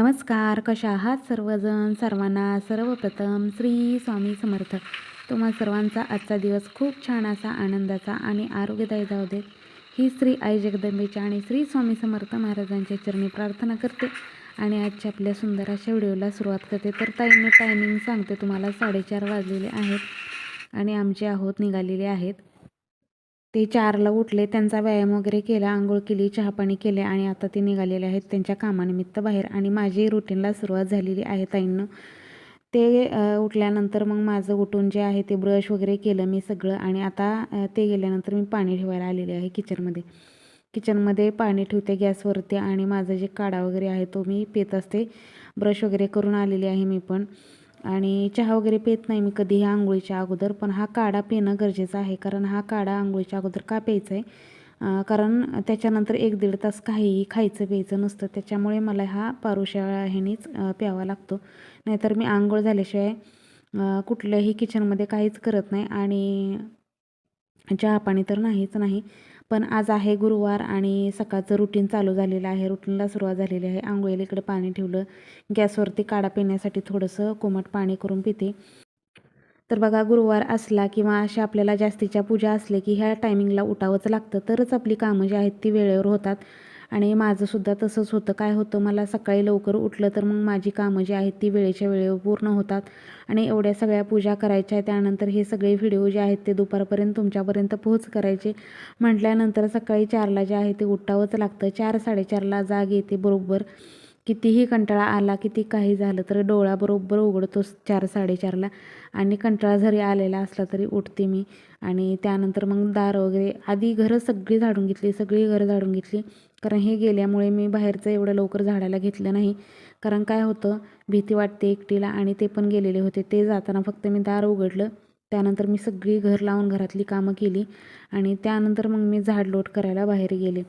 नमस्कार कशा आहात सर्वजण? सर्वांना सर्वप्रथम श्री स्वामी समर्थ. तुम्हा सर्वांचा आजचा दिवस खूप छान असा आनंदाचा आणि आरोग्यदायी जाऊ देत ही श्री आई जगदंबेच्या आणि श्री स्वामी समर्थ महाराजांच्या चरणी प्रार्थना करते आणि आजच्या आपल्या सुंदर अशा व्हिडिओला सुरुवात करते. तर ताईंनी टायमिंग सांगते तुम्हाला. साडेचार वाजलेले आहेत आणि आमचे आहोत निघालेले आहेत. ते चारला उठले त्यांचा व्यायाम वगैरे केला आंघोळ केली चहापाणी केले आणि आता ते निघालेले आहेत त्यांच्या कामानिमित्त बाहेर. आणि माझी रुटीनला सुरुवात झालेली आहे ताईंनं. ते उठल्यानंतर मग माझं उठून जे आहे ते ब्रश वगैरे केलं मी सगळं आणि आता ते गेल्यानंतर मी पाणी ठेवायला आलेले आहे किचनमध्ये किचनमध्ये पाणी ठेवते गॅसवरती आणि माझं जे काढा वगैरे आहे तो मी पित असते. ब्रश वगैरे करून आलेली आहे मी पण. आणि चहा वगैरे पेत नाही मी कधीही आंघोळीच्या अगोदर पण हा काढा पिणं गरजेचं आहे कारण हा काढा आंघोळीच्या अगोदर का प्यायचा आहे? कारण त्याच्यानंतर एक दीड तास काहीही खायचं प्यायचं नसतं त्याच्यामुळे मला हा पारुशा ह्यानेच प्यावा लागतो. नाहीतर मी आंघोळ झाल्याशिवाय कुठल्याही किचनमध्ये काहीच करत नाही आणि चहा पाणी तर नाहीच नाही. पण आज आहे गुरुवार आणि सकाळचं रुटीन चालू झालेलं आहे. रुटीनला सुरुवात झालेली आहे. आंघोळीला इकडे पाणी ठेवलं. गॅसवरती काढा पिण्यासाठी थोडंसं कोमट पाणी करून पिते. तर बघा गुरुवार असला किंवा अशा आपल्याला जास्तीच्या पूजा असले की ह्या टायमिंगला उठावंच लागतं. तरच आपली कामं जी आहेत ती वेळेवर होतात. आणि माझंसुद्धा तसंच होतं. काय होतं मला सकाळी लवकर उठलं तर मग माझी कामं जी आहेत ती वेळेच्या वेळेवर पूर्ण होतात. आणि एवढ्या सगळ्या पूजा करायच्या त्यानंतर हे सगळे व्हिडिओ जे आहेत ते दुपारपर्यंत तुमच्यापर्यंत पोहोच करायचे. म्हटल्यानंतर सकाळी चारला जे आहे ते उठावंच लागतं. चार साडेचारला जाग येते बरोबर. कितीही कंटाळा आला किती काही झालं तर डोळा बरोबर उघडतो चार साडेचारला. आणि कंटाळा जरी आलेला असला तरी उठते मी. आणि त्यानंतर मग दार वगैरे आधी घरं सगळी झाडून घेतली सगळी घरं झाडून घेतली. कारण हे गेल्यामुळे मी बाहेरचं एवढं लवकर झाडायला घेतलं नाही. कारण काय होतं भीती वाटते एकटीला आणि ते पण गेलेले होते. ते जाताना फक्त मी दार उघडलं. त्यानंतर मी सगळी घर लावून घरातली कामं केली आणि त्यानंतर मग मी झाड लोट करायला बाहेर गेले.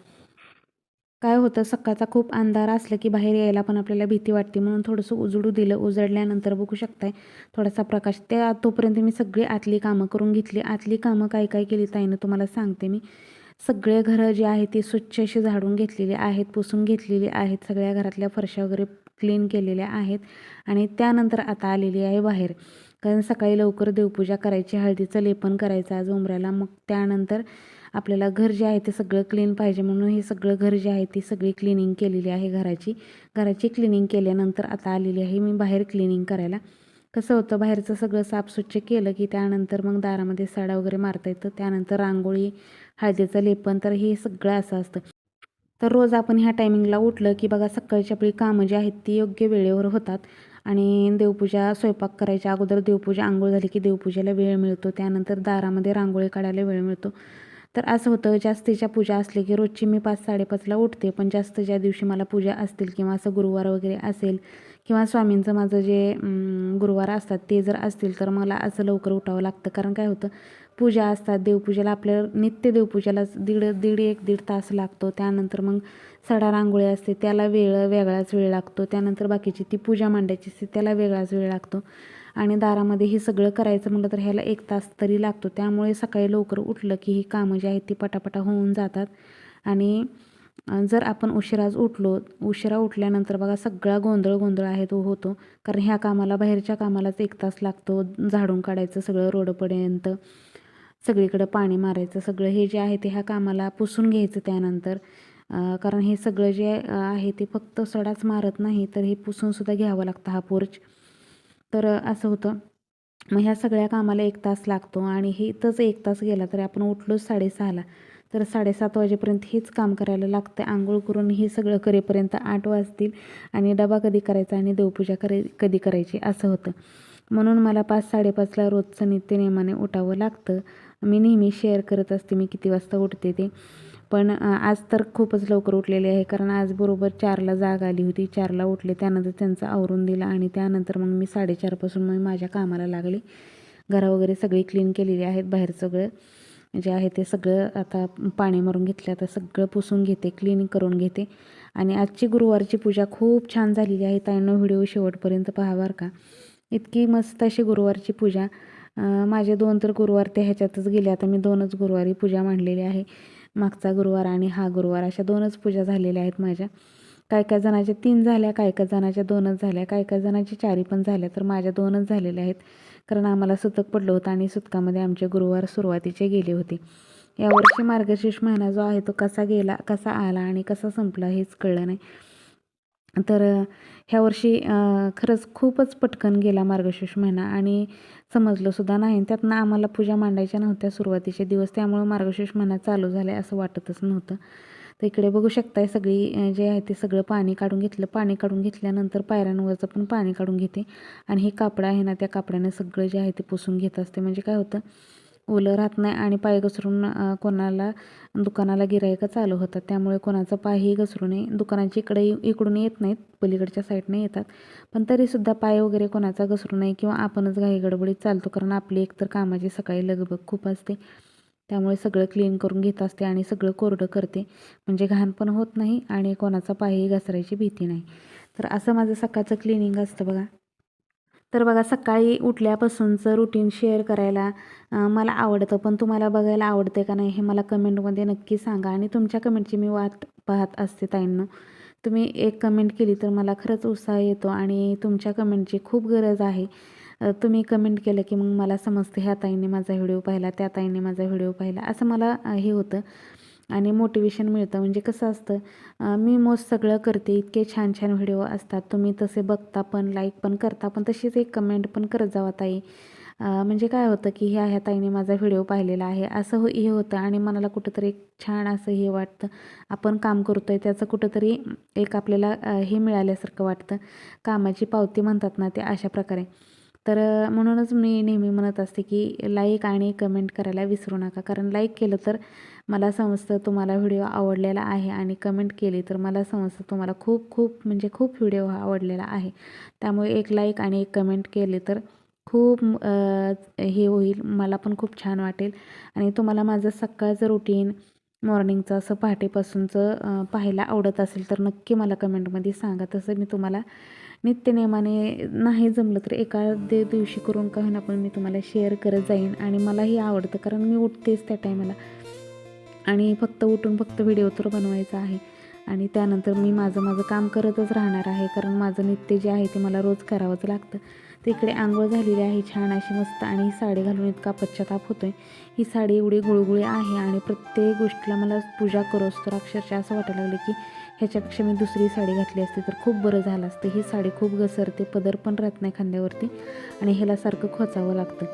काय होतं सकाळचा खूप अंधार असलं की बाहेर यायला पण आपल्याला भीती वाटते. म्हणून थोडंसं उजडू दिलं. उजडल्यानंतर बघू शकताय थोडासा प्रकाश. त्या तोपर्यंत मी सगळी आतली कामं करून घेतली. आतली कामं काय काय केली ताईनं तुम्हाला सांगते मी. सगळे घरं जी आहेत ती स्वच्छ अशी झाडून घेतलेली आहेत पुसून घेतलेली आहेत सगळ्या घरातल्या फरशा वगैरे क्लीन केलेल्या आहेत आणि त्यानंतर आता आलेली आहे बाहेर. कारण सकाळी लवकर देवपूजा करायची हळदीचं लेपन करायचं आज उमऱ्याला. मग त्यानंतर आपल्याला घर जे आहे ते सगळं क्लीन पाहिजे म्हणून हे सगळं घर जे आहे ती सगळी क्लिनिंग केलेली आहे घराची. घराची क्लिनिंग केल्यानंतर आता आलेली आहे मी बाहेर क्लिनिंग करायला. कसं होतं बाहेरचं सगळं साफस्वच्छ केलं की त्यानंतर मग दारामध्ये सडा वगैरे मारता येतं. त्यानंतर रांगोळी हळदीचं लेपन तर हे सगळं असं असतं. तर रोज आपण ह्या टायमिंगला उठलं की बघा सकाळची आपली कामं जी आहेत ती योग्य वेळेवर होतात आणि देवपूजा स्वयंपाक करायच्या अगोदर देवपूजा आंघोळ झाली की देवपूजेला वेळ मिळतो. त्यानंतर दारामध्ये रांगोळी काढायला वेळ मिळतो. तर असं होतं जास्तीच्या पूजा असली की रोजची मी पाच साडेपाचला उठते पण जास्त ज्या दिवशी मला पूजा असतील किंवा असं गुरुवार वगैरे असेल किंवा स्वामींचं माझं जे गुरुवार असतात ते जर असतील तर मला असं लवकर उठावं लागतं. कारण काय होतं पूजा असतात देवपूजेला आपल्या नित्य देवपूजेलाच दीड दीड एक दीड तास लागतो. त्यानंतर मग सडा रांगोळी असते त्याला वेळ वेगळाच वेळ लागतो. त्यानंतर बाकीची ती पूजा मांडायची असते त्याला वेगळाच वेळ लागतो. आणि दारामध्ये हे सगळं करायचं म्हटलं तर ह्याला एक तास तरी लागतो. त्यामुळे सकाळी लवकर उठलं की ही कामं जी आहेत ती पटापटा होऊन जातात. आणि जर आपण उशिराच उठलो उशिरा उठल्यानंतर बघा सगळा गोंधळ गोंधळ आहे तो होतो. कारण ह्या कामाला बाहेरच्या कामालाच एक तास लागतो. झाडून काढायचं सगळं रोडपर्यंत सगळीकडं पाणी मारायचं सगळं हे जे आहे ते ह्या कामाला पुसून घ्यायचं त्यानंतर. कारण हे सगळं जे आहे ते फक्त सडाच मारत नाही तर हे पुसूनसुद्धा घ्यावं लागतं हा पोर्च तर असं होतं. मग ह्या सगळ्या कामाला एक तास लागतो आणि हे इथंच एक तास गेला तरी आपण उठलोच साडेसहाला. तर साडेसात वाजेपर्यंत हेच काम करायला लागतं आंघोळ करून हे सगळं करेपर्यंत आठ वाजतील आणि डबा कधी करायचा आणि देवपूजा करे कधी करायची असं होतं. म्हणून मला पाच साडेपाचला रोजचं नित्यनेमाने उठावं लागतं. मी नेहमी शेअर करत असते मी किती वाजता उठते ते. पण आज तर खूपच लवकर उठलेले आहे कारण आज बरोबर चारला जाग आली होती. चारला उठले त्यानंतर त्यांचं आवरून दिलं आणि त्यानंतर मग मी साडेचारपासून मग माझ्या कामाला लागले. घरा वगैरे सगळी क्लीन केलेली आहेत बाहेर सगळं. जे आहे ते सगळं आता पाणी मारून घेतलं आता सगळं पुसून घेते क्लीन करून घेते. आणि आजची गुरुवारची पूजा खूप छान झालेली आहे. ताईनं व्हिडिओ शेवटपर्यंत पाहावार का. इतकी मस्त अशी गुरुवारची पूजा. माझे दोन तर गुरुवार ते ह्याच्यातच गेले. आता मी दोनच गुरुवारी पूजा मांडलेली आहे. मागचा गुरुवार आणि हा गुरुवार अशा दोनच पूजा झालेल्या आहेत माझ्या. काय काय जणाच्या तीन झाल्या काय काय जणाच्या दोनच झाल्या काय काय जणाच्या चारी पण झाल्या तर माझ्या दोनच झालेल्या आहेत. कारण आम्हाला सुतक पडलं होतं आणि सुतकामध्ये आमचे गुरुवार सुरुवातीचे गेले होते. यावर्षी मार्गशीर्ष महिना जो आहे तो कसा गेला कसा आला आणि कसा संपला हेच कळलं नाही. तर ह्या वर्षी खरंच खूपच पटकन गेला मार्गशीर्ष महिना आणि समजलंसुद्धा नाही. त्यातनं आम्हाला पूजा मांडायच्या नव्हत्या सुरुवातीचे दिवस त्यामुळं मार्गशीर्ष महिना चालू झाला असं वाटतच नव्हतं. तर इकडे बघू शकताय सगळी जे आहे ते सगळं पाणी काढून घेतलं. पाणी काढून घेतल्यानंतर पायऱ्यांवरचं पण पाणी काढून घेते. आणि हे कापड आहे ना त्या कापडाने सगळं जे आहे ते पुसून घेत असते. म्हणजे काय होतं ओलं राहत नाही आणि पाय घसरून कोणाला दुकानाला गिरायका चालू होतात. त्यामुळे कोणाचा पायही घसरू नये. दुकानाची इकडे इकडून येत नाहीत पलीकडच्या साईडने येतात. पण तरीसुद्धा पाय वगैरे कोणाचा घसरू नये किंवा आपणच घाई गडबडीत चालतो. कारण आपली एकतर कामाची सकाळी लगबग खूप असते. त्यामुळे सगळं क्लीन करून घेत असते आणि सगळं कोरडं करते. म्हणजे घाण पण होत नाही आणि कोणाचा पायही घसरायची भीती नाही. तर असं माझं सकाळचं क्लिनिंग असतं बघा. तर बघा सकाळी उठल्यापासूनचं रुटीन शेअर करायला मला आवडतं. पण तुम्हाला बघायला आवडते का नाही हे मला कमेंटमध्ये नक्की सांगा आणि तुमच्या कमेंटची मी वाट पाहत असते ताईंना. तुम्ही एक कमेंट केली तर मला खरंच उत्साह येतो आणि तुमच्या कमेंटची खूप गरज आहे. तुम्ही कमेंट केलं की मग मला समजतं ह्या ताईने माझा व्हिडिओ पाहिला त्या ताईने माझा व्हिडिओ पाहिला असं मला हे होतं. आणि मोटिवेशन मिळतं. म्हणजे कसं असतं मी मोस्ट सगळं करते इतके छान छान व्हिडिओ असतात. तुम्ही तसे बघता पण लाईक पण करता पण तशीच एक कमेंट पण करत जावा ताई. म्हणजे काय होतं की ह्या ह्या ताईने माझा व्हिडिओ पाहिलेला आहे. असं हो हे होतं आणि मनाला कुठंतरी एक छान असं हे वाटतं. आपण काम करतोय त्याचं कुठंतरी एक आपल्याला हे मिळाल्यासारखं वाटतं. कामाची पावती म्हणतात ना ते अशा प्रकारे. तर म्हणूनच मी नेहमी म्हणत असते की लाईक आणि कमेंट करायला विसरू नका. कारण लाईक केलं तर मला समजतं तुम्हाला व्हिडिओ आवडलेला आहे आणि कमेंट केली तर मला समजतं तुम्हाला खूप खूप म्हणजे खूप व्हिडिओ हा आवडलेला आहे. त्यामुळे एक लाईक आणि एक कमेंट केली तर खूप हे होईल मला पण खूप छान वाटेल. आणि तुम्हाला माझं सकाळचं रुटीन मॉर्निंगचं असं पहाटेपासूनचं पाहायला आवडत असेल तर नक्की मला कमेंटमध्ये सांगा. तसं मी तुम्हाला नित्यनेमाने नाही जमलं तर एखाद्या दिवशी करून का होईना पण मी तुम्हाला शेअर करत जाईन. आणि मलाही आवडतं कारण मी उठतेच त्या टायमाला आणि फक्त उठून फक्त व्हिडिओ तर बनवायचा आहे. आणि त्यानंतर मी माझं माझं काम करतच राहणार आहे कारण माझं नित्य जे आहे ते मला रोज करावंच लागतं. तर इकडे आंघोळ झालेली आहे छान अशी मस्त आणि ही साडी घालून इतका पश्चाताप होतो आहे ही साडी एवढी गुळगुळी आहे आणि प्रत्येक गोष्टीला मला पूजा करोस तर अक्षरशः असं वाटायला लागलं की ह्याच्यापेक्षा मी दुसरी साडी घातली असती तर खूप बरं झालं असतं. ही साडी खूप घसरते पदर पण राहत नाही खांद्यावरती आणि ह्याला सारखं खोचावं लागतं.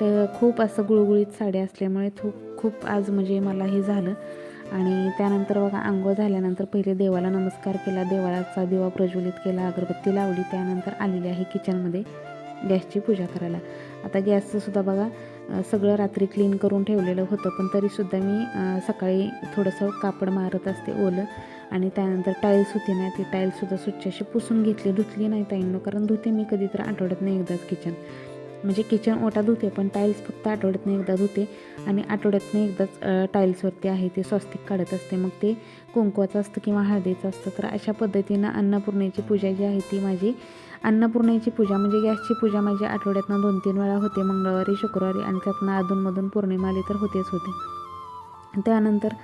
तर खूप असं गुळगुळीत साडी असल्यामुळे खूप खूप आज म्हणजे मला हे झालं. आणि त्यानंतर बघा आंघोळ झाल्यानंतर पहिले देवाला नमस्कार केला. देवाचा दिवा प्रज्वलित केला अगरबत्ती लावली. त्यानंतर आलेली आहे किचनमध्ये गॅसची पूजा करायला. आता गॅसचंसुद्धा बघा सगळं रात्री क्लीन करून ठेवलेलं होतं. पण तरीसुद्धा मी सकाळी थोडंसं कापड मारत असते ओलं. आणि त्यानंतर टाईल्स होती ना ती टाईल्ससुद्धा स्वच्छ अशी पुसून घेतली धुतली नाही ताईंनो कारण धुते मी कधी तर आठवड्यात नाही एकदाच किचन म्हणजे किचन ओटा धुते पण टाईल्स फक्त आठवड्यातनं एकदा धुते. आणि आठवड्यातनं एकदाच टाईल्सवरती आहे ते स्वस्तिक काढत असते. मग ते कुंकवाचं असतं किंवा हळदीचं असतं. तर अशा पद्धतीनं अन्नपूर्णेची पूजा जी आहे ती माझी अन्नपूर्णेची पूजा म्हणजे गॅसची पूजा माझी आठवड्यातनं दोन तीन वेळा होते. मंगळवारी शुक्रवारी आणि त्यातनं अधूनमधून पौर्णिमा आली तर होतेच होते. त्यानंतर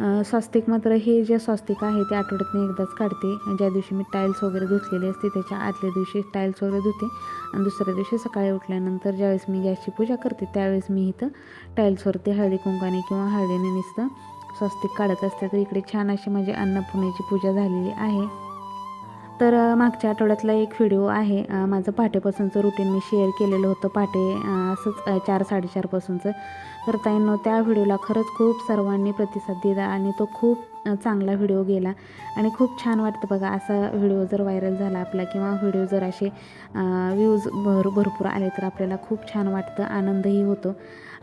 स्वास्तिक मात्र हे जे स्वास्तिक आहे ते आठवड्यातून एकदाच काढते. ज्या दिवशी मी टाईल्स वगैरे धुतलेले असते त्याच्या आदल्या दिवशी टाईल्स वगैरे धुते. आणि दुसऱ्या दिवशी सकाळी उठल्यानंतर ज्यावेळेस मी गॅसची पूजा करते त्यावेळेस मी इथं टाईल्सवरती हळदी कुंकाने किंवा हळदीने नुसतं स्वस्तिक काढत असते. तर इकडे छान अशी माझी अन्नपूर्णेची पूजा झालेली आहे. तर मागच्या आठवड्यातला एक व्हिडिओ आहे. माझं पहाटेपासूनचं रुटीन मी शेअर केलेलं होतं पहाटे असंच चार साडेचारपासूनचं तर ताईंनो त्या व्हिडिओला खरंच खूप सर्वांनी प्रतिसाद दिला आणि तो खूप चांगला व्हिडिओ गेला. आणि खूप छान वाटतं बघा असा व्हिडिओ जर व्हायरल झाला आपला किंवा व्हिडिओ जर असे व्ह्यूज भर भरपूर आले तर आपल्याला खूप छान वाटतं आनंदही होतो.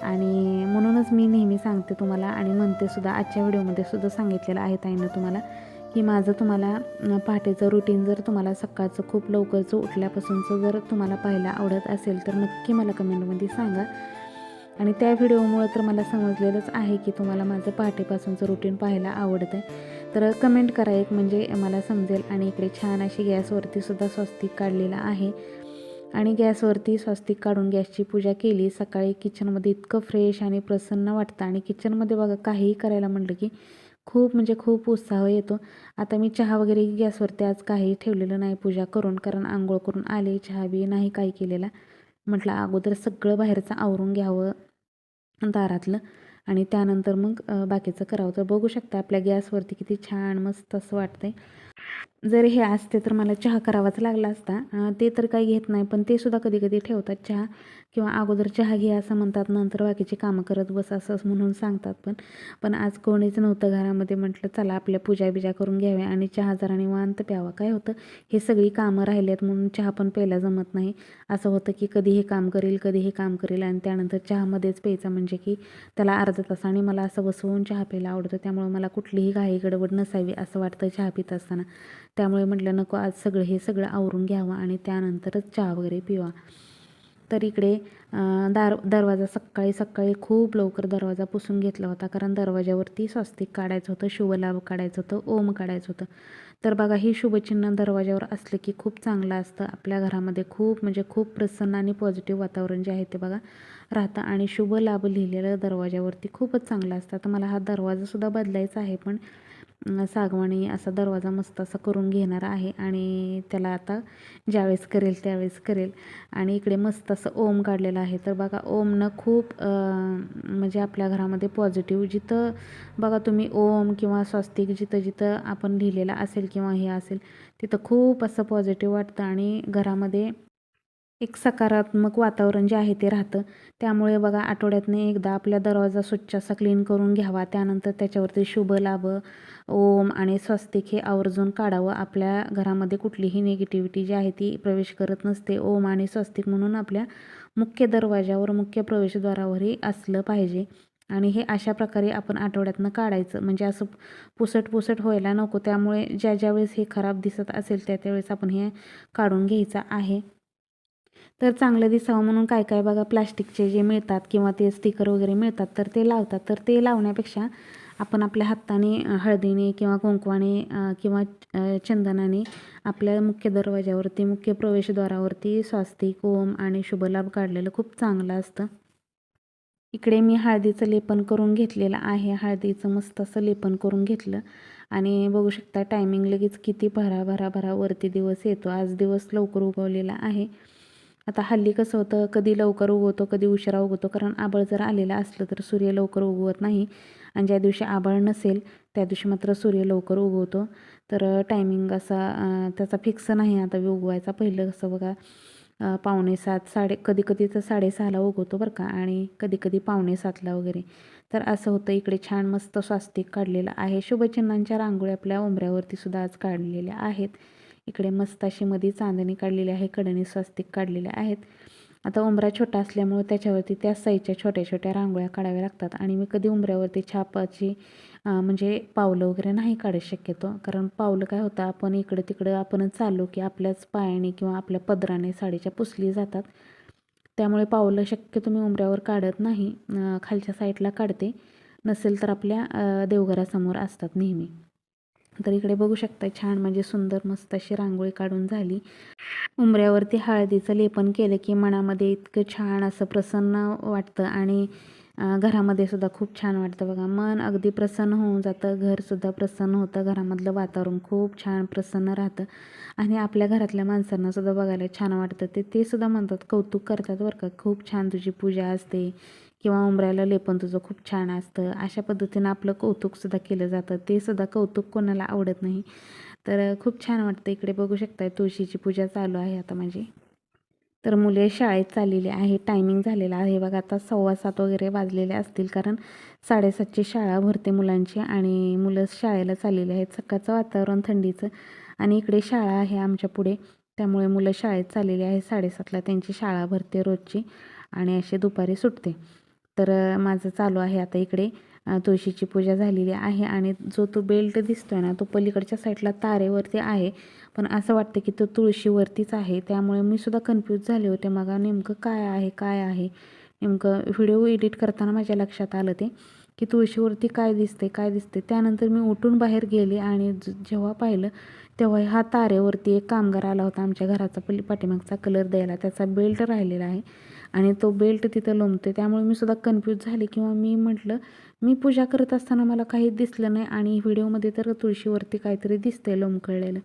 आणि म्हणूनच मी नेहमी सांगते तुम्हाला आणि म्हणते सुद्धा आजच्या व्हिडिओमध्ये सुद्धा सांगितलेलं आहे ताईनं तुम्हाला. की माझं तुम्हाला पहाटेचं रुटीन जर तुम्हाला सकाळचं खूप लवकरचं उठल्यापासूनचं जर तुम्हाला पाहायला आवडत असेल तर नक्की मला कमेंटमध्ये सांगा. आणि त्या व्हिडिओमुळं तर मला समजलेलंच आहे की तुम्हाला माझं पहाटेपासूनचं रुटीन पाहायला आवडतं आहे तर कमेंट करा एक म्हणजे मला समजेल आणि इकडे छान अशी गॅसवरती सुद्धा स्वस्तिक काढलेला आहे. आणि गॅसवरती स्वस्तिक काढून गॅसची पूजा केली. सकाळी किचनमध्ये इतकं फ्रेश आणि प्रसन्न वाटतं. आणि किचनमध्ये बघा काहीही करायला म्हटलं की खूप म्हणजे खूप उत्साह येतो. आता मी चहा वगैरे गॅसवरती आज काही ठेवलेलं नाही पूजा करून कारण आंघोळ करून आले चहा बी नाही काही केलेला. म्हटलं अगोदर सगळं बाहेरचं आवरून घ्यावं दारातलं आणि त्यानंतर मग बाकीचं करावं. तर बघू शकता आपल्या गॅसवरती किती छान मस्त असं वाटतंय. जर हे असते तर मला चहा करावाच लागला असता. ते तर काही घेत नाही पण ते सुद्धा कधी कधी ठेवतात चहा किंवा अगोदर चहा घे असं म्हणतात नंतर बाकीची कामं करत बस असं म्हणून सांगतात पण. पण आज कोणीच नव्हतं घरामध्ये म्हटलं चला आपल्या पूजा बिजा करून घ्याव्या आणि चहा जरा निवांत प्यावा. काय होतं हे सगळी कामं राहिल्यात म्हणून चहा पण प्यायला जमत नाही. असं होतं की कधी हे काम करेल कधी हे काम करेल आणि त्यानंतर चहामध्येच प्यायचा म्हणजे की त्याला अर्धा तास आणि मला असं बसवून चहा प्यायला आवडतं. त्यामुळे मला कुठलीही घाई गडबड नसावी असं वाटतं चहा पित असताना. त्यामुळे म्हटलं नको आज सगळं हे सगळं आवरून घ्यावं आणि त्यानंतरच चहा वगैरे पिवा. तर इकडे दार दरवाजा सकाळी सकाळी खूप लवकर दरवाजा पुसून घेतला होता कारण दरवाजावरती स्वस्तिक काढायचं होतं शुभलाभ काढायचं होतं ओम काढायचं होतं. तर बघा ही शुभचिन्ह दरवाजावर असलं की खूप चांगलं असतं. आपल्या घरामध्ये खूप म्हणजे खूप प्रसन्न आणि पॉझिटिव्ह वातावरण जे आहे ते बघा राहतं. आणि शुभ लाभ लिहिलेलं दरवाजावरती खूपच चांगलं असतं. तर मला हा दरवाजासुद्धा बदलायचा आहे पण सागवानी असा दरवाजा मस्त असा करून घेणार आहे आणि त्याला आता ज्यावेळेस करेल त्यावेळेस करेल. आणि इकडे मस्त असं ओम काढलेलं आहे. तर बघा ओमनं खूप म्हणजे आपल्या घरामध्ये पॉझिटिव्ह जिथं बघा तुम्ही ओम किंवा स्वस्तिक जिथं जिथं आपण लिहिलेलं असेल किंवा हे असेल तिथं खूप असं पॉझिटिव्ह वाटतं आणि घरामध्ये एक सकारात्मक वातावरण जे आहे ते राहतं. त्यामुळे बघा आठवड्यातनं एकदा आपल्या दरवाजा स्वच्छ असा क्लीन करून घ्यावा. त्यानंतर त्याच्यावरती शुभ लाभ ओम आणि स्वस्तिक हे आवर्जून काढावं. आपल्या घरामध्ये कुठलीही निगेटिव्हिटी जी आहे ती प्रवेश करत नसते. ओम आणि स्वस्तिक म्हणून आपल्या मुख्य दरवाजावर मुख्य प्रवेशद्वारावरही असलं पाहिजे. आणि हे अशा प्रकारे आपण आठवड्यातनं काढायचं. म्हणजे असं पुसट पुसट व्हायला नको. त्यामुळे ज्या ज्यावेळेस हे खराब दिसत असेल त्या त्यावेळेस आपण हे काढून घ्यायचं आहे. तर चांगलं दिसावं म्हणून काय काय बघा प्लास्टिकचे जे मिळतात किंवा ते स्टिकर वगैरे मिळतात तर ते लावतात. तर ते लावण्यापेक्षा आपण आपल्या हाताने हळदीने किंवा कुंकवाने किंवा चंदनाने आपल्या मुख्य दरवाजावरती मुख्य प्रवेशद्वारावरती स्वास्तिक ओम आणि शुभलाभ काढलेलं खूप चांगलं असतं. इकडे मी हळदीचं लेपन करून घेतलेलं आहे. हळदीचं मस्त असं लेपन करून घेतलं. आणि बघू शकता टायमिंग लगेच किती भरा भरा भरा वरती दिवस येतो. आज दिवस लवकर उगवलेला आहे. आता हल्ली कसं होतं कधी लवकर उगवतो कधी उशिरा उगवतो. कारण आबळ जर आलेलं असलं तर सूर्य लवकर उगवत नाही. आणि ज्या दिवशी आबळ नसेल त्या दिवशी मात्र सूर्य लवकर उगवतो. तर टायमिंग असा त्याचा फिक्स नाही आता उगवायचा. पहिलं कसं बघा पावणे सात साडे कधी कधी तर साडेसहाला उगवतो बरं का. आणि कधी कधी पावणे सातला वगैरे. तर असं होतं इकडे छान मस्त स्वास्तिक काढलेलं आहे. शुभचिन्हांच्या रांगोळी आपल्या उंबऱ्यावरती सुद्धा आज काढलेल्या आहेत. इकडे मस्त अशी मध्ये चांदणी काढलेली आहे कडणी स्वस्तिक काढलेल्या आहेत. आता उंबरा छोटा असल्यामुळे त्याच्यावरती त्या साईजच्या छोट्या छोट्या रांगोळ्या काढाव्या लागतात आणि मी कधी उंबऱ्यावरती छापाची म्हणजे पावलं वगैरे नाही काढत शक्यतो. कारण पावलं काय होतं आपण इकडं तिकडं आपणच चाललो की आपल्याच पायाने किंवा आपल्या पदराने साडीच्या पुसली जातात. त्यामुळे पावलं शक्यतो मी उंबऱ्यावर काढत नाही खालच्या साईडला काढते. नसेल तर आपल्या देवघरासमोर असतात नेहमी. तर इकडे बघू शकता छान म्हणजे सुंदर मस्त अशी रांगोळी काढून झाली. उंबऱ्यावरती हळदीचं लेपन केलं की मनामध्ये इतकं छान असं प्रसन्न वाटतं आणि घरामध्ये सुद्धा खूप छान वाटतं बघा. मन अगदी प्रसन्न होऊन जातं घरसुद्धा प्रसन्न होतं घरामधलं वातावरण खूप छान प्रसन्न राहतं आणि आपल्या घरातल्या माणसांना सुद्धा बघायला छान वाटतं. ते ते सुद्धा म्हणतात कौतुक करतात बरं का. खूप छान तुझी पूजा असते किंवा उंबऱ्याला लेपन तुझं खूप छान असतं. अशा पद्धतीनं आपलं कौतुकसुद्धा केलं जातं. ते सुद्धा कौतुक कोणाला आवडत नाही. तर खूप छान वाटतं इकडे बघू शकताय. तुळशीची पूजा चालू आहे आता माझी. तर मुले शाळेत चाललेली आहे. टायमिंग झालेला आहे. बघा आता सव्वा सात वगैरे वाजलेले असतील. कारण साडेसातची शाळा भरते मुलांची आणि मुलं शाळेला चाललेली आहेत. सकाळचं वातावरण थंडीचं आणि इकडे शाळा आहे आमच्या पुढे. त्यामुळे मुलं शाळेत चाललेली आहे. साडेसातला त्यांची शाळा भरते रोजची आणि असे दुपारी सुटते. तर माझं चालू आहे आता इकडे. तुळशीची पूजा झालेली आहे आणि जो तो बेल्ट दिसतोय ना तो पलीकडच्या साईडला तारेवरती आहे. पण असं वाटतं की तो तुळशीवरतीच आहे. त्यामुळे मी सुद्धा कन्फ्यूज झाले होते. मग नेमकं काय आहे काय आहे? नेमकं व्हिडिओ एडिट करताना माझ्या लक्षात आलं ते की तुळशीवरती काय दिसते काय दिसते त्यानंतर मी उठून बाहेर गेले आणि ज- जेव्हा पाहिलं तेव्हा हा तारेवरती एक कामगार आला होता आमच्या घराचा पली पाठीमागचा कलर द्यायला. त्याचा बेल्ट राहिलेला आहे. आणि तो बेल्ट तिथं लोंबते त्यामुळे मी सुद्धा कन्फ्यूज झाले किंवा मी म्हटलं मी पूजा करत असताना मला काही दिसलं नाही आणि व्हिडिओमध्ये तर तुळशीवरती काहीतरी दिसतंय लोंबकळलेलं.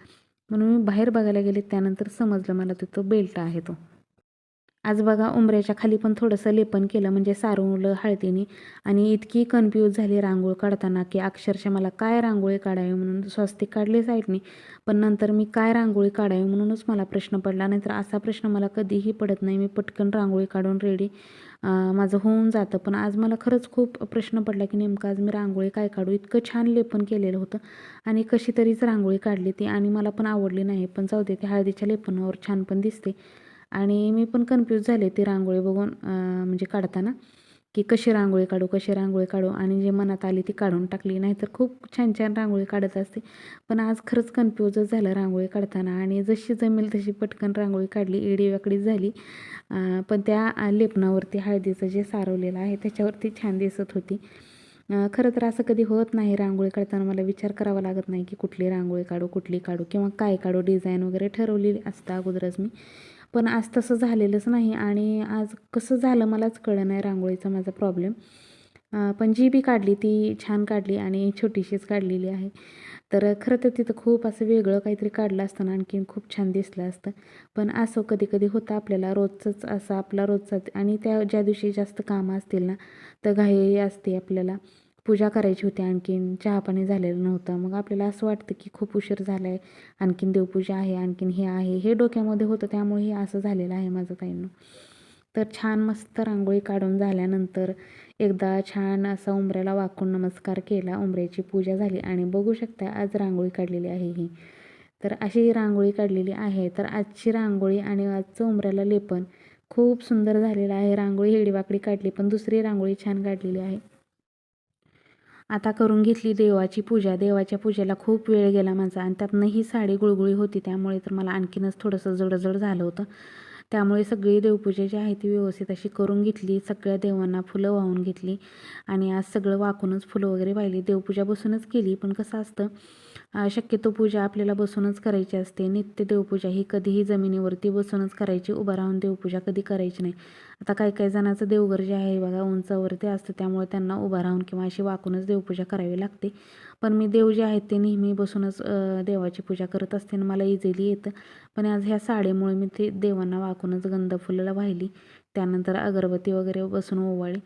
म्हणून मी बाहेर बघायला गेले त्यानंतर समजलं मला तिथं बेल्ट आहे तो. आज बघा उंबऱ्याच्या खाली पण थोडंसं लेपन केलं म्हणजे सारवलं हळदीने. आणि इतकी कन्फ्यूज झाली रांगोळी काढताना की अक्षरशः मला काय रांगोळी काढावी म्हणून स्वस्तिक काढले साईडने. पण नंतर मी काय रांगोळी काढावी म्हणूनच मला प्रश्न पडला. नाहीतर असा प्रश्न मला कधीही पडत नाही. मी पटकन रांगोळी काढून रेडी माझं होऊन जातं. पण आज मला खरंच खूप प्रश्न पडला की नेमकं आज मी रांगोळी काय काढू? इतकं छान लेपन केलेलं होतं. आणि कशी तरीच रांगोळी काढली ती. आणि मला पण आवडली नाही. पण जाऊ दे ती हळदीच्या लेपनावर छान पण दिसते. आणि मी पण कन्फ्यूज झाले ती रांगोळी बघून म्हणजे काढताना की कशी रांगोळी काढू कशी रांगोळी काढू आणि जे मनात आली ती काढून टाकली. नाहीतर खूप छान छान रांगोळी काढत असते. पण आज खरंच कन्फ्यूजच झालं रांगोळी काढताना आणि जशी जमेल तशी पटकन रांगोळी काढली. एडीवाकडी झाली. पण त्या लेपनावरती हळदीचं जे सारवलेलं आहे त्याच्यावरती छान दिसत होती. खरं तर असं कधी होत नाही रांगोळी काढताना. मला विचार करावा लागत नाही की कुठली रांगोळी काढू कुठली काढू किंवा काय काढू डिझाईन वगैरे ठरवलेली असतं अगोदरच मी. पण आज तसं झालेलंच नाही आणि आज कसं झालं मलाच कळलं नाही रांगोळीचा माझा प्रॉब्लेम पण जी बी काढली ती छान काढली आणि छोटीशीच काढलेली आहे. तर खरं तर तिथं खूप असं वेगळं काहीतरी काढलं असतं ना आणखीन खूप छान दिसलं असतं. पण असं कधी कधी होतं आपल्याला रोजचंच असं आपला रोजचा आणि त्या ज्या दिवशी जास्त कामं असतील ना तर घाई असते आपल्याला. पूजा करायची होती आणखीन चहापाणी झालेलं नव्हतं. मग आपल्याला असं वाटतं की खूप उशीर झाला आहे आणखीन देवपूजा आहे आणखीन हे आहे हे डोक्यामध्ये होतं त्यामुळे हे असं झालेलं आहे माझं ताईंनो. तर छान मस्त रांगोळी काढून झाल्यानंतर एकदा छान असा उंबऱ्याला वाकून नमस्कार केला उंबऱ्याची पूजा झाली आणि बघू शकता आज रांगोळी काढलेली आहे ही. तर अशी रांगोळी काढलेली आहे. तर आजची रांगोळी आणि आजचं उंबऱ्याला लेपन खूप सुंदर झालेलं आहे. रांगोळी हेडीवाकडी काढली पण दुसरी रांगोळी छान काढलेली आहे. आता करून घेतली देवाची पूजा. देवाच्या पूजेला खूप वेळ गेला माझा आणि त्यातनं ही साडी गुळगुळी होती. त्यामुळे तर मला आणखीनच थोडंसं जडजड झालं होतं. त्यामुळे सगळी देवपूजा जी आहे ती व्यवस्थित अशी करून घेतली. सगळ्या देवांना फुलं वाहून घेतली. आणि आज सगळं वाकूनच फुलं वगैरे वाहिली देवपूजा बसूनच केली. पण कसं असतं शक्यतो पूजा आपल्याला बसूनच करायची असते. नित्य देवपूजा ही कधीही जमिनीवरती बसूनच करायची उभा राहून देवपूजा कधी करायची नाही. आता काही काही जणांचं देवघर जे आहे बघा उंचावरती असतं. त्यामुळे त्यांना उभा राहून किंवा अशी वाकूनच देवपूजा करावी लागते. पण मी देव जे आहेत ते नेहमी बसूनच देवाची पूजा करत असते आणि मला इझिली येतं. पण आज ह्या साडीमुळे मी ते देवांना वाकूनच गंध फुलं वाहिली. त्यानंतर अगरबत्ती वगैरे बसून ओवाळी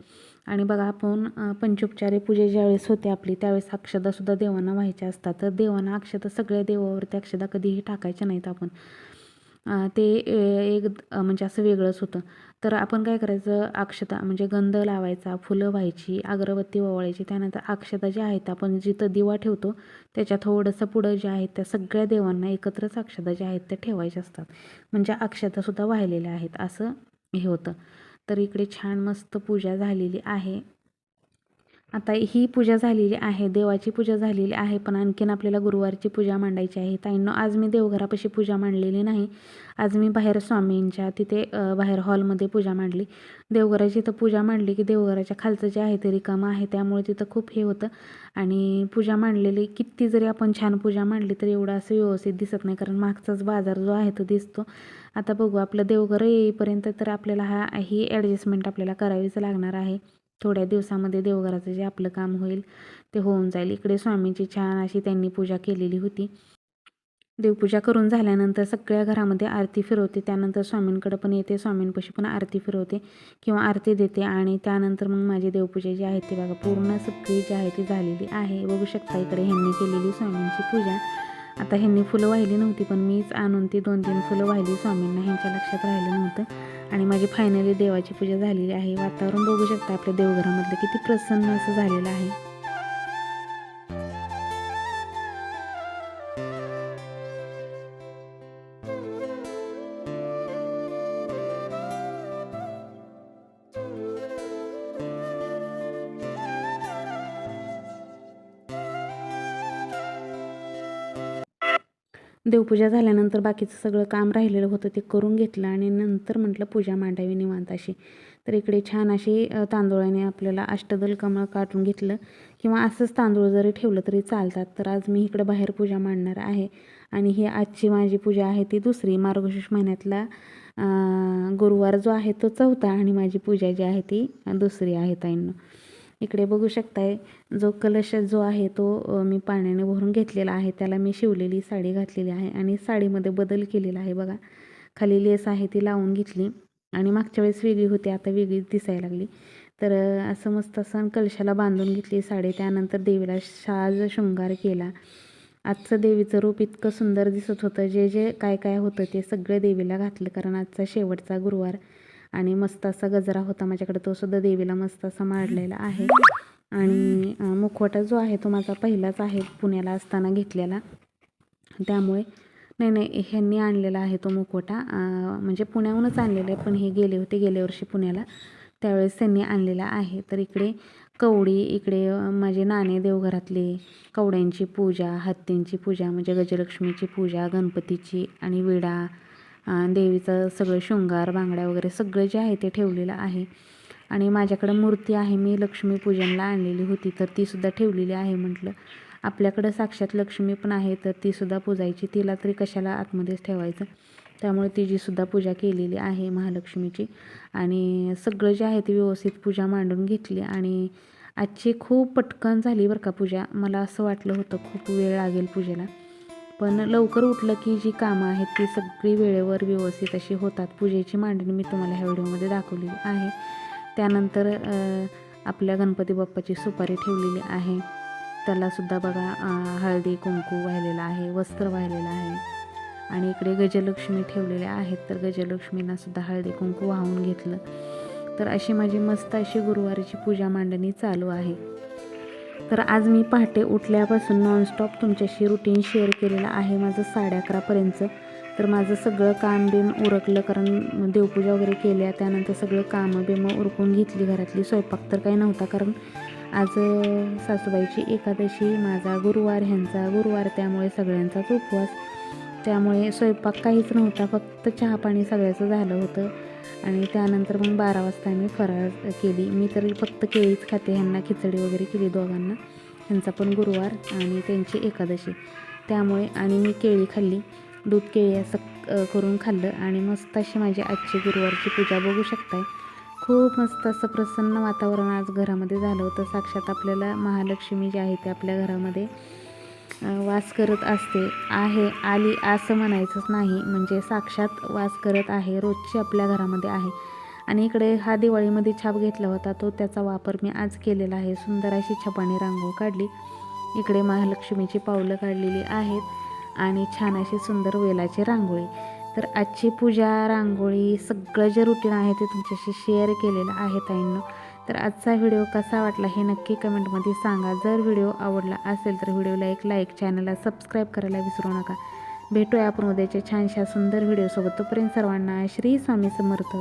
आणि बघा आपण पंचोपचारी पूजे ज्यावेळेस होते आपली त्यावेळेस अक्षदासुद्धा देवांना व्हायच्या असतात. तर देवांना अक्षता सगळ्या देवावरती अक्षदा कधीही टाकायच्या नाहीत आपण. ते एक म्हणजे असं वेगळंच होतं. तर आपण काय करायचं अक्षता म्हणजे गंध लावायचा फुलं व्हायची अगरबत्ती ओवाळायची त्यानंतर अक्षता ज्या आहेत आपण जिथं दिवा ठेवतो त्याच्या थोडंसं पुढं ज्या आहेत त्या सगळ्या देवांना एकत्रच अक्षता ज्या आहेत त्या ठेवायच्या असतात. म्हणजे अक्षतासुद्धा वाहिलेल्या आहेत असं हे होतं. तर इकडे छान मस्त पूजा झालेली आहे. आता ही पूजा झालेली आहे देवाची पूजा झालेली आहे पण आणखीन आपल्याला गुरुवारची पूजा मांडायची आहे. ताईंनो आज मी देवघरापाशी पूजा मांडलेली नाही. आज मी बाहेर स्वामींच्या तिथे बाहेर हॉलमध्ये पूजा मांडली. देवघराची तर पूजा मांडली की देवघराच्या खालचं जे आहे ते रिकामं आहे त्यामुळे तिथं खूप हे होतं. आणि पूजा मांडलेली किती जरी आपण छान पूजा मांडली तर एवढं असं व्यवस्थित दिसत नाही कारण मागचाच बाजार जो आहे तो दिसतो. आता बघू आपलं देवघर येईपर्यंत तर आपल्याला हा ही ॲडजस्टमेंट आपल्याला करावीच लागणार आहे. थोड्या दिवसामध्ये देवघराचं जे आपलं काम होईल ते होऊन जाईल. इकडे स्वामींची छान अशी त्यांनी पूजा केलेली होती. देवपूजा करून झाल्यानंतर सगळ्या घरामध्ये आरती फिरवते. त्यानंतर स्वामींकडे पण येते. स्वामींपाशी पण आरती फिरवते किंवा आरती देते. आणि त्यानंतर मग माझी देवपूजा जी आहे ती बघा पूर्ण सगळी जी आहे ती झालेली आहे. बघू शकता इकडे ह्यांनी केलेली स्वामींची पूजा. आता ह्यांनी फुलं वाहिली नव्हती पण मीच आणून ती दोन तीन फुलं वाहिली स्वामींना ह्यांच्या लक्षात राहिलं नव्हतं. आणि माझी फायनली देवाची पूजा झालेली आहे. वातावरण बघू शकता आपल्या देवघरामधलं किती प्रसन्न असं झालेलं आहे. देवपूजा झाल्यानंतर बाकीचं सगळं काम राहिलेलं होतं ते करून घेतलं आणि नंतर म्हटलं पूजा मांडावी निवांत अशी. तर इकडे छान अशी तांदूळाने आपल्याला अष्टदल कमळ काढून घेतलं. किंवा असंच तांदूळ जरी ठेवलं तरी चालतात. तर आज मी इकडं बाहेर पूजा मांडणार आहे. आणि ही आजची माझी पूजा आहे ती दुसरी. मार्गशीर्ष महिन्यातला गुरुवार जो आहे तो चौथा आणि माझी पूजा जी आहे ती दुसरी आहे ताईंना. इकडे बघू शकताय जो कलश जो आहे तो मी पाण्याने भरून घेतलेला आहे. त्याला मी शिवलेली साडी घातलेली आहे आणि साडीमध्ये बदल केलेला आहे बघा. खाली लेस आहे ती लावून घेतली आणि मागच्या वेळेस वेगळी होती आता वेगळी दिसायला लागली. तर असं मस्त असं कलशाला बांधून घेतली साडी. त्यानंतर देवीला साज शृंगार केला. आजचं देवीचं रूप इतकं सुंदर दिसत होतं. जे जे काय काय होतं ते सगळं देवीला घातलं कारण आजचा शेवटचा गुरुवार आणि मस्त असा गजरा होता माझ्याकडे. तो सुद्धा देवीला मस्त असा मांडलेला आहे. आणि मुखवटा जो आहे तो माझा पहिलाच आहे पुण्याला असताना घेतलेला. त्यामुळे नाही नाही ह्यांनी आणलेला आहे तो मुखवटा. म्हणजे पुण्याहूनच आणलेला आहे पण हे गेले होते गेल्या वर्षी पुण्याला. त्यावेळेस त्यांनी आणलेला आहे. तर इकडे कवडी इकडे माझे नाणे देवघरातले कवड्यांची पूजा हत्तींची पूजा म्हणजे गजलक्ष्मीची पूजा गणपतीची आणि विडा देवीचं सगळं शृंगार बांगड्या वगैरे सगळं जे आहे ते ठेवलेलं आहे. आणि माझ्याकडं मूर्ती आहे मी लक्ष्मीपूजनला आणलेली होती तर तीसुद्धा ठेवलेली आहे म्हटलं. आपल्याकडं साक्षात लक्ष्मी पण आहे तर तीसुद्धा पूजायची तिला तरी कशाला आतमध्येच ठेवायचं? त्यामुळे तिचीसुद्धा पूजा केलेली आहे महालक्ष्मीची. आणि सगळं जे आहे ते व्यवस्थित पूजा मांडून घेतली आणि आजची खूप पटकन झाली बरं का पूजा. मला असं वाटलं होतं खूप वेळ लागेल पूजेला. पण लवकर उठलं की जी कामं आहेत ती सगळी वेळेवर व्यवस्थित अशी होतात. पूजेची मांडणी मी तुम्हाला ह्या व्हिडिओमध्ये दाखवलेली आहे. त्यानंतर आपल्या गणपती बाप्पाची सुपारी ठेवलेली आहे. त्यालासुद्धा बघा हळदी कुंकू वाहिलेलं आहे वस्त्र वाहिलेलं आहे. आणि इकडे गजलक्ष्मी ठेवलेल्या आहेत. तर गजलक्ष्मींनासुद्धा हळदी कुंकू वाहून घेतलं. तर अशी माझी मस्त अशी गुरुवारीची पूजा मांडणी चालू आहे. तर आज मी पहाटे उठल्यापासून नॉनस्टॉप तुमच्याशी रुटीन शेअर केलेलं आहे माझं साडे अकरापर्यंतचं तर माझं सगळं काम बिम उरकलं कारण देवपूजा वगैरे केल्या त्यानंतर सगळं कामं बिमं उरकून घेतली घरातली. स्वयंपाक तर काही नव्हता कारण आज सासूबाईची एकादशी माझा गुरुवार ह्यांचा गुरुवार त्यामुळे सगळ्यांचाच उपवास. त्यामुळे स्वयंपाक काहीच नव्हता फक्त चहा पाणी सगळ्याचं झालं होतं. आणि त्यानंतर मग बारा वाजता आम्ही फराळ केली. मी तर फक्त केळीच खाते ह्यांना खिचडी वगैरे केली दोघांना. ह्यांचा पण गुरुवार आणि त्यांची एकादशी. त्यामुळे आणि मी केळी खाल्ली. दूध केळी असं करून खाल्लं आणि मस्त अशी माझी आजची गुरुवारची पूजा बघू शकताय. खूप मस्त असं प्रसन्न वातावरण आज घरामध्ये झालं होतं. साक्षात आपल्याला महालक्ष्मी जी आहे ते आपल्या घरामध्ये. वास करत असते आहे आली असं म्हणायचंच नाही. म्हणजे साक्षात वास करत आहे रोजची आपल्या घरामध्ये आहे. आणि इकडे हा दिवाळीमध्ये छाप घेतला होता तो त्याचा वापर मी आज केलेला आहे. सुंदर अशी छपाने रांगोळ काढली. इकडे महालक्ष्मीची पावलं काढलेली आहेत आणि छान अशी सुंदर वेलाची रांगोळी. तर आजची पूजा रांगोळी सगळं जे रुटीन आहे ते तुमच्याशी शेअर केलेलं आहे ताईंना. तर आजचा व्हिडिओ कसा वाटला हे नक्की कमेंटमध्ये सांगा. जर व्हिडिओ आवडला असेल तर व्हिडिओला एक लाईक चॅनलला सबस्क्राईब करायला विसरू नका. भेटूया आपण उद्याच्या छानशा सुंदर व्हिडिओसोबत. तोपर्यंत सर्वांना श्री स्वामी समर्थ.